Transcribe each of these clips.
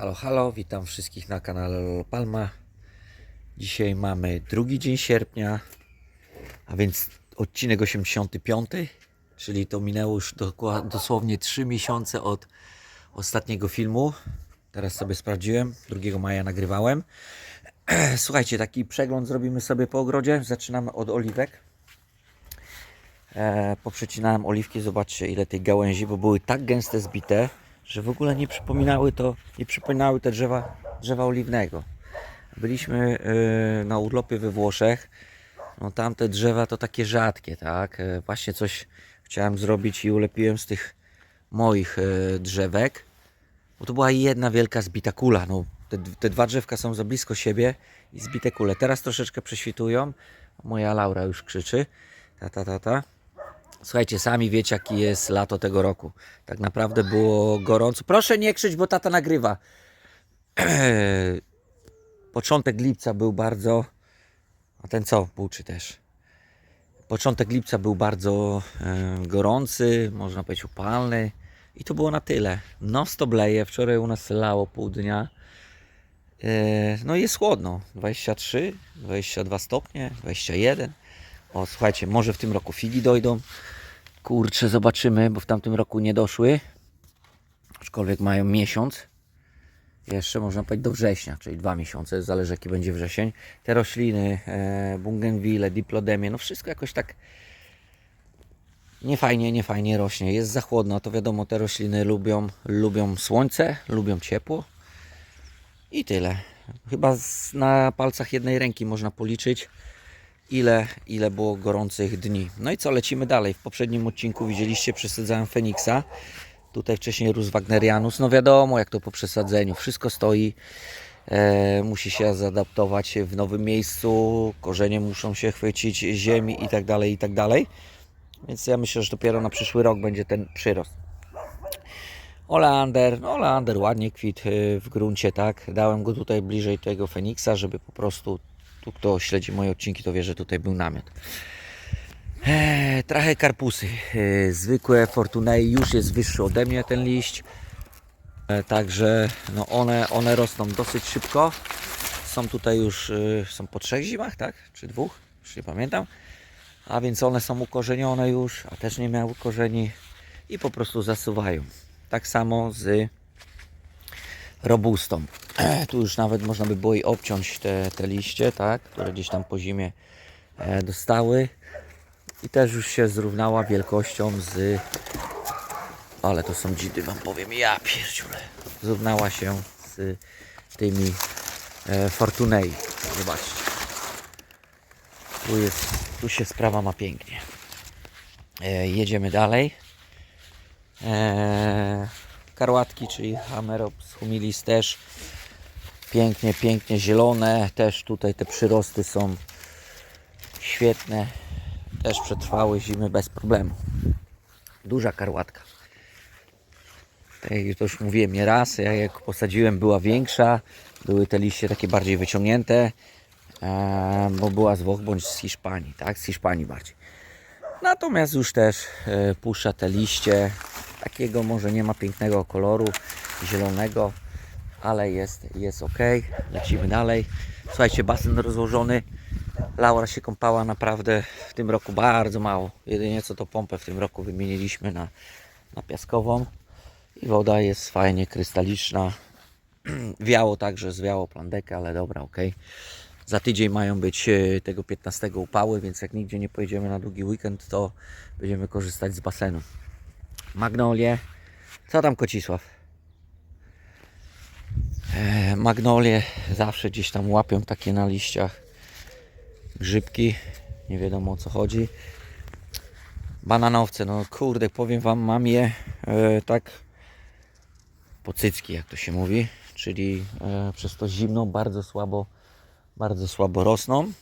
Halo, halo, witam wszystkich na kanale Lolo Palma. Dzisiaj mamy drugi dzień sierpnia, a więc odcinek 85, czyli to minęło już dosłownie 3 miesiące od ostatniego filmu. Teraz sobie sprawdziłem, 2 maja nagrywałem. Słuchajcie, taki przegląd zrobimy sobie po ogrodzie. Zaczynamy od oliwek. E, poprzecinałem oliwki, zobaczcie ile tej gałęzi, bo były tak gęste zbite, że w ogóle nie przypominały to, nie przypominały te drzewa, drzewa oliwnego. Byliśmy e, na urlopie we Włoszech, no tamte drzewa to takie rzadkie, tak? E, właśnie coś chciałem zrobić i ulepiłem z tych moich e, drzewek, bo to była jedna wielka zbita kula, no te, te dwa drzewka są za blisko siebie i zbite kule. Teraz troszeczkę prześwitują, moja Laura już krzyczy, ta, ta, ta, ta. Słuchajcie, sami wiecie, jaki jest lato tego roku. Tak naprawdę było gorąco. Proszę nie krzycz, bo tata nagrywa. Początek lipca był bardzo. A ten co? Buczy też. Początek lipca był bardzo e, gorący, można powiedzieć upalny. I to było na tyle. No stop leje. Wczoraj u nas lało pół dnia. E, no i jest chłodno. 23, 22 stopnie, 21. O, słuchajcie, może w tym roku figi dojdą. Kurczę, zobaczymy, bo w tamtym roku nie doszły. Aczkolwiek mają miesiąc. Jeszcze można powiedzieć do września, czyli dwa miesiące, zależy jaki będzie wrzesień. Te rośliny, e, bungenwille, diplodemie, no wszystko jakoś tak niefajnie, niefajnie rośnie. Jest za chłodno, to wiadomo, te rośliny lubią, lubią słońce, lubią ciepło. I tyle. Chyba z, na palcach jednej ręki można policzyć, ile, ile było gorących dni. No i co, lecimy dalej. W poprzednim odcinku widzieliście, przesadzałem Feniksa. Tutaj wcześniej rósł Wagnerianus. No wiadomo, jak to po przesadzeniu. Wszystko stoi. E, musi się zaadaptować w nowym miejscu. Korzenie muszą się chwycić ziemi i tak dalej, i tak dalej. Więc ja myślę, że dopiero na przyszły rok będzie ten przyrost. Oleander, no Oleander ładnie kwit y, w gruncie, tak. Dałem go tutaj bliżej tego Feniksa, żeby po prostu, tu kto śledzi moje odcinki, to wie, że tutaj był namiot. Eee, trochę karpusy. E, zwykłe Fortunei już jest wyższy ode mnie ten liść. E, także no one, one rosną dosyć szybko. Są tutaj już, y, są po trzech zimach, tak? Czy dwóch? Już nie pamiętam. A więc one są ukorzenione już, a też nie miały korzeni i po prostu zasuwają. Tak samo z robustą. Tu już nawet można by było i obciąć te, te liście, tak? które gdzieś tam po zimie e, dostały. I też już się zrównała wielkością z... Ale to są dzidy, wam powiem, ja pierdziule. Zrównała się z tymi e, Fortunei. Zobaczcie. Tu, jest, tu się sprawa ma pięknie. E, jedziemy dalej. Karłatki, czyli Hamerops humilis też pięknie, pięknie zielone. Też tutaj te przyrosty są świetne. Też przetrwały zimy bez problemu. Duża karłatka. Tak jak to już mówiłem nie raz, ja jak posadziłem była większa, były te liście takie bardziej wyciągnięte, e, bo była z Włoch bądź z Hiszpanii, tak? Z Hiszpanii bardziej. Natomiast już też e, puszcza te liście, takiego może nie ma pięknego koloru, zielonego, ale jest, jest ok. Lecimy dalej. Słuchajcie, basen rozłożony. Laura się kąpała naprawdę w tym roku bardzo mało. Jedynie co to pompę w tym roku wymieniliśmy na, na piaskową. I woda jest fajnie krystaliczna. Wiało także, zwiało plandekę, ale dobra, ok. Za tydzień mają być e, tego 15 upały, więc jak nigdzie nie pojedziemy na długi weekend, to będziemy korzystać z basenu. Magnolie. Co tam Kocisław? E, magnolie zawsze gdzieś tam łapią takie na liściach grzybki. Nie wiadomo o co chodzi. Bananowce, no kurde, powiem wam, mam je e, tak po cycki, jak to się mówi, czyli e, przez to zimno bardzo słabo, bardzo słabo rosną.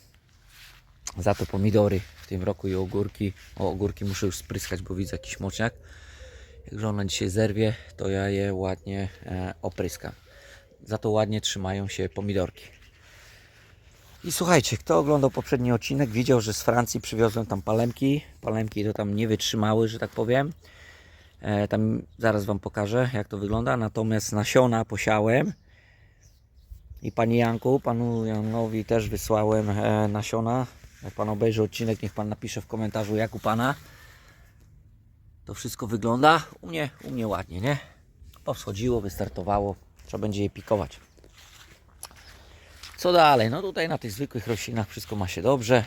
Za to pomidory w tym roku i ogórki. O ogórki muszę już spryskać, bo widzę jakiś moczniak. Jak żona dzisiaj zerwie, to ja je ładnie e, opryskam. Za to ładnie trzymają się pomidorki. I słuchajcie, kto oglądał poprzedni odcinek, widział, że z Francji przywiozłem tam palemki. Palemki to tam nie wytrzymały, że tak powiem. E, tam zaraz Wam pokażę, jak to wygląda. Natomiast nasiona posiałem I Pani Janku, Panu Janowi też wysłałem e, nasiona. Jak Pan obejrzy odcinek, niech Pan napisze w komentarzu jak u Pana to wszystko wygląda. U mnie, u mnie ładnie, nie? Powschodziło, wystartowało. Trzeba będzie je pikować. Co dalej? No tutaj na tych zwykłych roślinach wszystko ma się dobrze.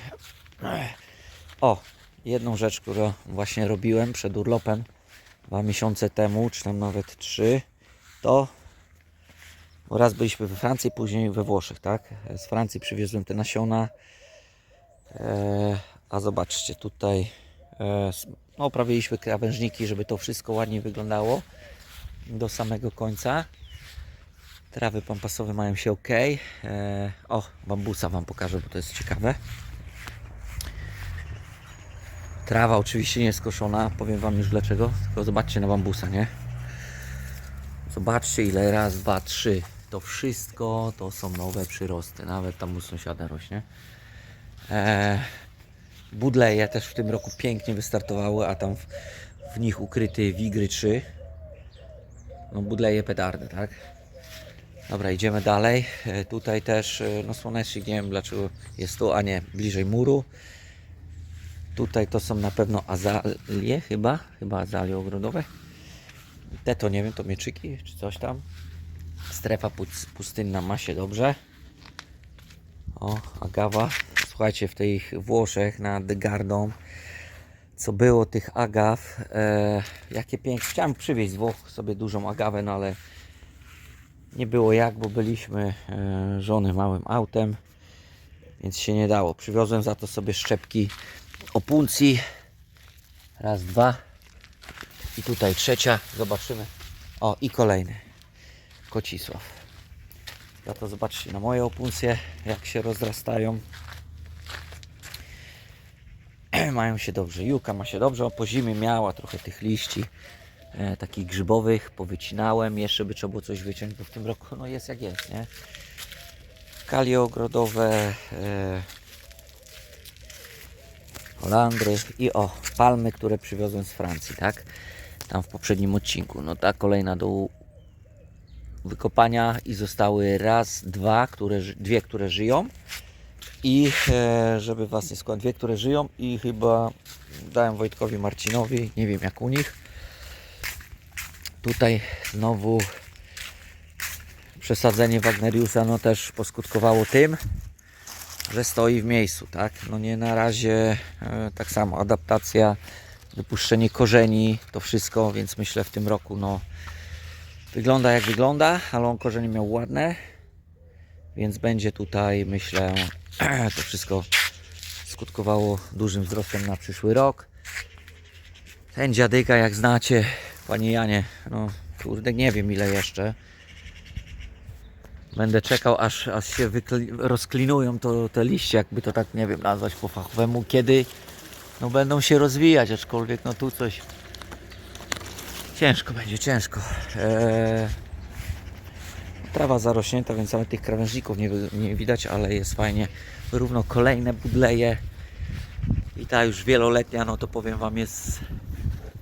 O, jedną rzecz, którą właśnie robiłem przed urlopem dwa miesiące temu, czy tam nawet trzy, to raz byliśmy we Francji, później we Włoszech, tak? Z Francji przywiozłem te nasiona. E, a zobaczcie, tutaj no, oprawiliśmy krawężniki, żeby to wszystko ładnie wyglądało do samego końca. Trawy pampasowe mają się ok. E, o, bambusa Wam pokażę, bo to jest ciekawe. Trawa oczywiście nie skoszona, powiem Wam już dlaczego. Tylko zobaczcie na bambusa, nie? Zobaczcie ile raz, dwa, trzy. To wszystko to są nowe przyrosty. Nawet tam u sąsiada rośnie. Eee, budleje też w tym roku pięknie wystartowały, a tam w, w nich ukryty Wigry 3. No budleje petardy, tak? Dobra, idziemy dalej. E, tutaj też, e, no słonecznik, nie wiem dlaczego jest tu, a nie bliżej muru. Tutaj to są na pewno azalie chyba, chyba azalie ogrodowe. Te to nie wiem, to mieczyki czy coś tam. Strefa pus- pustynna ma się dobrze. O, agawa. Słuchajcie, w tych Włoszech nad Gardą, co było tych agaw, e, jakie piękne. Chciałem przywieźć z Włoch sobie dużą agawę, no ale nie było jak, bo byliśmy e, żony małym autem, więc się nie dało. Przywiozłem za to sobie szczepki opuncji. Raz, dwa. I tutaj trzecia. Zobaczymy. O, i kolejny. Kocisław. Za to zobaczcie na moje opuncje, jak się rozrastają. Mają się dobrze. Juka ma się dobrze. Po zimie miała trochę tych liści e, takich grzybowych. Powycinałem. Jeszcze by trzeba było coś wyciąć, bo w tym roku no jest jak jest, nie? Kalie ogrodowe. E, Holandry i o, palmy, które przywiozłem z Francji, tak? Tam w poprzednim odcinku. No ta kolejna do wykopania i zostały raz, dwa, które, dwie, które żyją i e, żeby Was nie skłamać, dwie, które żyją i chyba dałem Wojtkowi Marcinowi, nie wiem jak u nich. Tutaj znowu przesadzenie Wagneriusa no też poskutkowało tym, że stoi w miejscu, tak? No nie na razie e, tak samo adaptacja, wypuszczenie korzeni, to wszystko, więc myślę w tym roku no wygląda jak wygląda, ale on korzenie miał ładne, więc będzie tutaj myślę to wszystko skutkowało dużym wzrostem na przyszły rok. Ten dziadyka jak znacie, panie Janie, no kurde nie wiem ile jeszcze. Będę czekał, aż, aż się rozklinują to, te liście, jakby to tak, nie wiem, nazwać po fachowemu, kiedy no, będą się rozwijać, aczkolwiek no tu coś ciężko będzie, ciężko. Eee, trawa zarośnięta, więc nawet tych krawężników nie, nie widać, ale jest fajnie. Równo kolejne budleje i ta już wieloletnia, no to powiem Wam jest,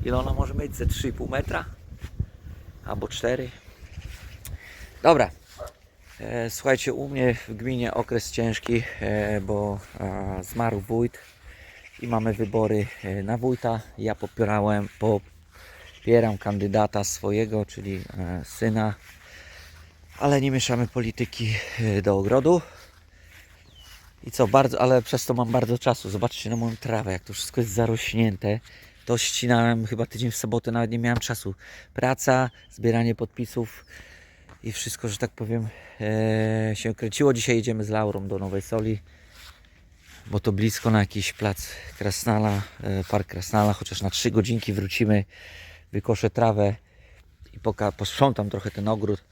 ile ona może mieć, ze 3,5 metra? Albo 4. Dobra, E, Słuchajcie, u mnie w gminie okres ciężki, e, bo zmarł wójt i mamy wybory e, na wójta. Ja popierałem, popieram kandydata swojego, czyli syna, ale nie mieszamy polityki e, do ogrodu. I co, bardzo, ale przez to mam bardzo czasu. Zobaczcie na moją trawę, jak to wszystko jest zarośnięte. To ścinałem chyba tydzień w sobotę, nawet nie miałem czasu. Praca, zbieranie podpisów i wszystko, że tak powiem, e, się kręciło. Dzisiaj jedziemy z Laurą do Nowej Soli, bo to blisko na jakiś plac Krasnala, e, park Krasnala, chociaż na 3 godzinki wrócimy, wykoszę trawę i posprzątam trochę ten ogród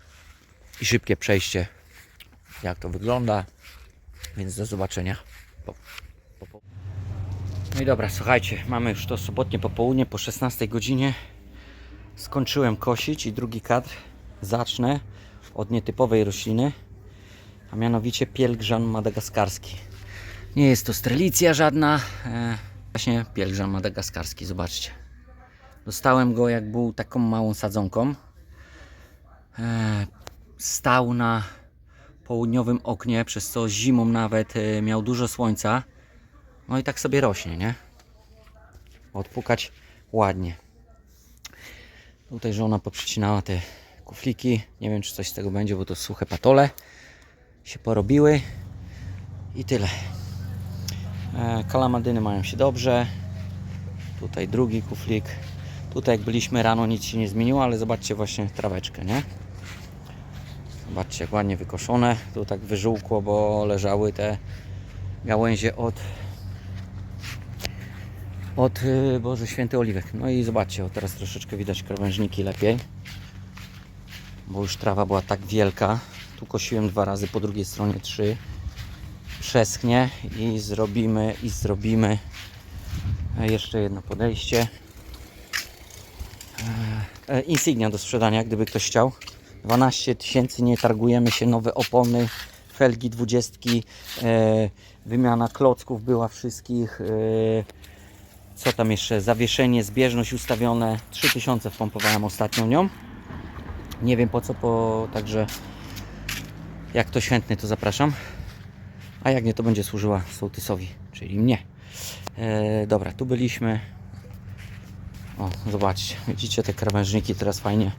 i szybkie przejście, jak to wygląda. Więc do zobaczenia. Po, po, po. No i dobra, słuchajcie, mamy już to sobotnie popołudnie po 16 godzinie. Skończyłem kosić i drugi kadr zacznę od nietypowej rośliny, a mianowicie pielgrzan madagaskarski. Nie jest to strelicja żadna, e, właśnie pielgrzan madagaskarski, zobaczcie. Dostałem go jak był taką małą sadzonką. E, stał na południowym oknie, przez co zimą nawet e, miał dużo słońca. No i tak sobie rośnie, nie? Odpukać ładnie. Tutaj żona poprzecinała te kufliki. Nie wiem, czy coś z tego będzie, bo to suche patole się porobiły. I tyle. E, Kalamadyny mają się dobrze. Tutaj drugi kuflik. Tutaj jak byliśmy rano nic się nie zmieniło, ale zobaczcie właśnie traweczkę, nie? Zobaczcie jak ładnie wykoszone. Tu tak wyżółkło, bo leżały te gałęzie od od y, Boże Święty Oliwek. No i zobaczcie, o teraz troszeczkę widać krawężniki lepiej. Bo już trawa była tak wielka. Tu kosiłem dwa razy, po drugiej stronie trzy. Przeschnie i zrobimy i zrobimy e, jeszcze jedno podejście. E, e, Insignia do sprzedania, gdyby ktoś chciał. 12 tysięcy, nie targujemy się, nowe opony, felgi 20, e, wymiana klocków była wszystkich. E, co tam jeszcze? Zawieszenie, zbieżność ustawione. 3000 wpompowałem ostatnio nią. Nie wiem po co, po także jak ktoś chętny to zapraszam. A jak nie, to będzie służyła sołtysowi, czyli mnie. E, dobra, tu byliśmy. O, zobaczcie, widzicie te krawężniki teraz fajnie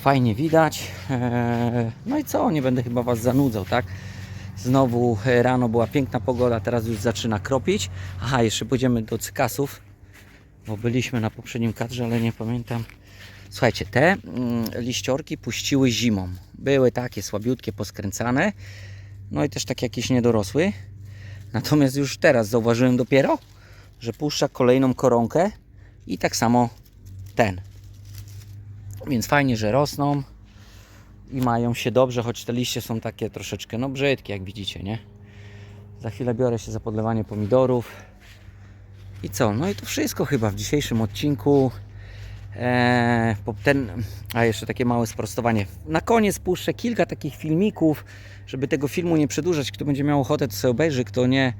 fajnie widać. E, no i co, nie będę chyba Was zanudzał, tak? Znowu e, rano była piękna pogoda, teraz już zaczyna kropić. Aha, jeszcze pójdziemy do cykasów, bo byliśmy na poprzednim kadrze, ale nie pamiętam. Słuchajcie, te mm, liściorki puściły zimą. Były takie słabiutkie, poskręcane. No i też tak jakieś niedorosły. Natomiast już teraz zauważyłem dopiero, że puszcza kolejną koronkę i tak samo ten. Więc fajnie, że rosną i mają się dobrze, choć te liście są takie troszeczkę no brzydkie, jak widzicie, nie? Za chwilę biorę się za podlewanie pomidorów. I co? No i to wszystko chyba w dzisiejszym odcinku. Eee, ten, a jeszcze takie małe sprostowanie. Na koniec puszczę kilka takich filmików, żeby tego filmu nie przedłużać. Kto będzie miał ochotę, to sobie obejrzy, kto nie,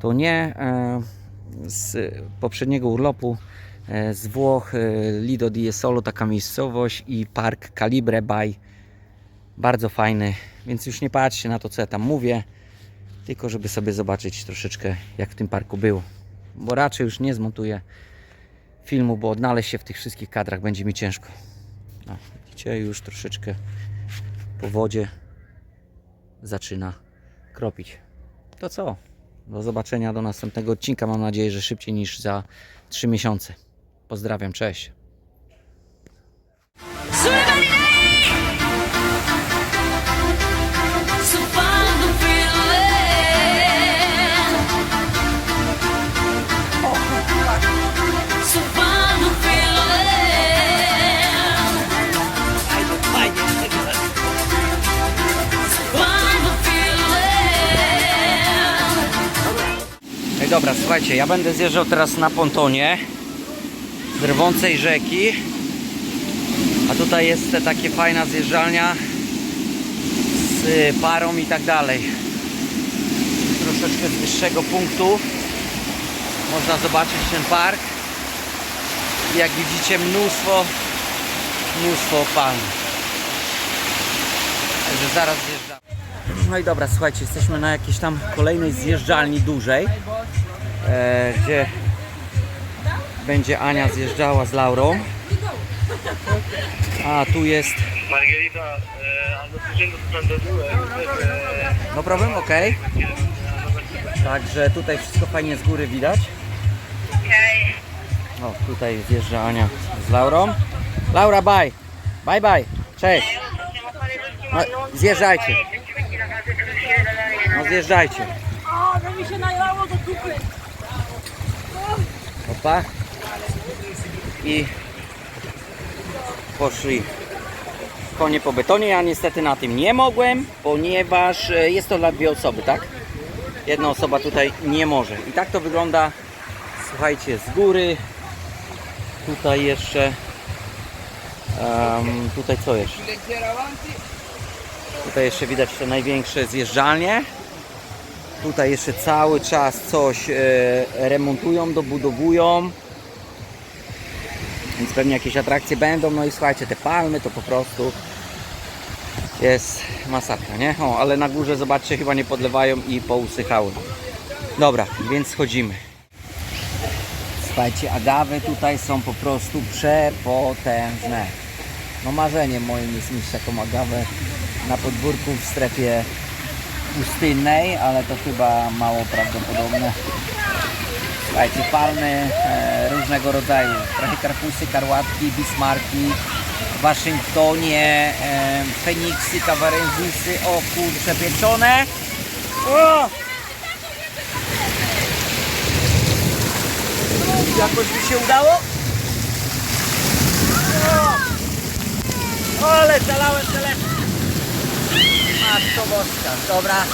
to nie. Eee, z poprzedniego urlopu z Włoch, e, Lido di Solo, taka miejscowość i park Calibre by bardzo fajny, więc już nie patrzcie na to, co ja tam mówię, tylko żeby sobie zobaczyć troszeczkę, jak w tym parku było. Bo raczej już nie zmontuję filmu, bo odnaleźć się w tych wszystkich kadrach będzie mi ciężko. No, widzicie, już troszeczkę po wodzie zaczyna kropić. To co? Do zobaczenia do następnego odcinka. Mam nadzieję, że szybciej niż za 3 miesiące. Pozdrawiam, cześć. Dobra, słuchajcie, ja będę zjeżdżał teraz na pontonie z rwącej rzeki. A tutaj jest te takie fajna zjeżdżalnia z y, parą i tak dalej. Troszeczkę z wyższego punktu można zobaczyć ten park. Jak widzicie mnóstwo, mnóstwo palm. Także zaraz zjeżdżamy. No i dobra, słuchajcie, jesteśmy na jakiejś tam kolejnej zjeżdżalni dużej, e, gdzie będzie Ania zjeżdżała z Laurą. A tu jest. Margherita, hanno 682 eh, No problem, ok. Także tutaj wszystko fajnie z góry widać. O, tutaj zjeżdża Ania z Laurą. Laura, bye. Bye, bye. Cześć. No, zjeżdżajcie. No zjeżdżajcie. A, to mi się najlało do dupy. Opa. I poszli konie po betonie. Ja niestety na tym nie mogłem, ponieważ e, jest to dla dwie osoby, tak? Jedna osoba tutaj nie może. I tak to wygląda, słuchajcie, z góry. Tutaj jeszcze. em, tutaj co jeszcze? Tutaj jeszcze widać te największe zjeżdżalnie. Tutaj jeszcze cały czas coś e, remontują, dobudowują. Więc pewnie jakieś atrakcje będą. No i słuchajcie, te palmy to po prostu jest masakra, nie? O, ale na górze zobaczcie, chyba nie podlewają i pousychały. Dobra, więc schodzimy. Słuchajcie, agawy tutaj są po prostu przepotężne. No marzeniem moim jest mieć taką agawę na podwórku w strefie pustynnej, ale to chyba mało prawdopodobne. Słuchajcie, palmy e, różnego rodzaju. Trachycarpusy, karłatki, bismarki, Waszyngtonie, e, feniksy, kawarenzisy, o kurcze pieczone. O! Jakoś mi się udało? O! Ale zalałem telefon. Matko boska, dobra.